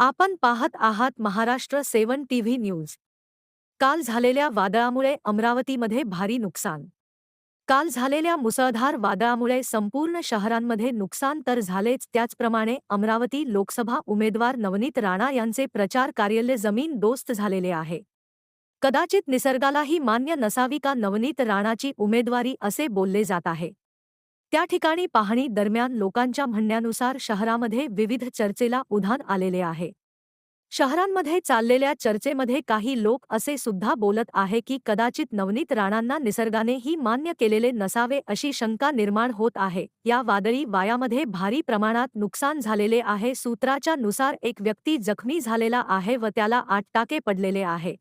आपण पाहत आहात महाराष्ट्र सेवन टीव्ही न्यूज. काल झालेल्या वादळामुळे अमरावतीमध्ये भारी नुकसान. काल झालेल्या मुसळधार वादळामुळे संपूर्ण शहरांमध्ये नुकसान तर झालेच त्याचप्रमाणे अमरावती लोकसभा उमेदवार नवनीत राणा यांचे प्रचार कार्यालय जमीन दोस्त झालेले आहे. कदाचित निसर्गालाही मान्य नसावी का नवनीत राणाची उमेदवारी असे बोलले जात आहे. त्या ठिकाणी पाहणी दरम्यान लोकांच्या म्हणण्यानुसार शहरामध्ये विविध चर्चेला उधाण आलेले आहे. शहरांमध्ये चाललेल्या चर्चेमध्ये काही लोक असे सुद्धा बोलत आहे की कदाचित नवनीत राणांना निसर्गानेही मान्य केलेले नसावे अशी शंका निर्माण होत आहे. या वादळी वायामध्ये भारी प्रमाणात नुकसान झालेले आहे. सूत्राच्या नुसार एक व्यक्ती जखमी झालेला आहे व त्याला आठ टाके पडलेले आहे.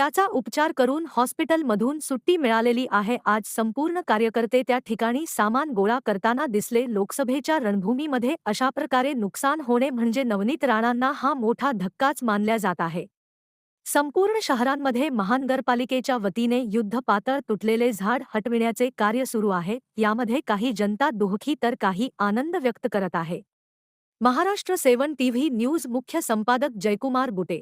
त्याचा उपचार करून हॉस्पिटलमधून सुट्टी मिळालेली आहे. आज संपूर्ण कार्यकर्ते त्या ठिकाणी सामान गोळा करताना दिसले. लोकसभेच्या रणभूमीमध्ये अशा प्रकारे नुकसान होणे म्हणजे नवनीत राणांना हा मोठा धक्काच मानल्या जात आहे. संपूर्ण शहरांमध्ये महानगरपालिकेच्या वतीने युद्ध पातळ तुटलेले झाड हटविण्याचे कार्य सुरू आहे. यामध्ये काही जनता दुःखी तर काही आनंद व्यक्त करत आहे. महाराष्ट्र सेवन टीव्ही न्यूज़ मुख्य संपादक जयकुमार बुटे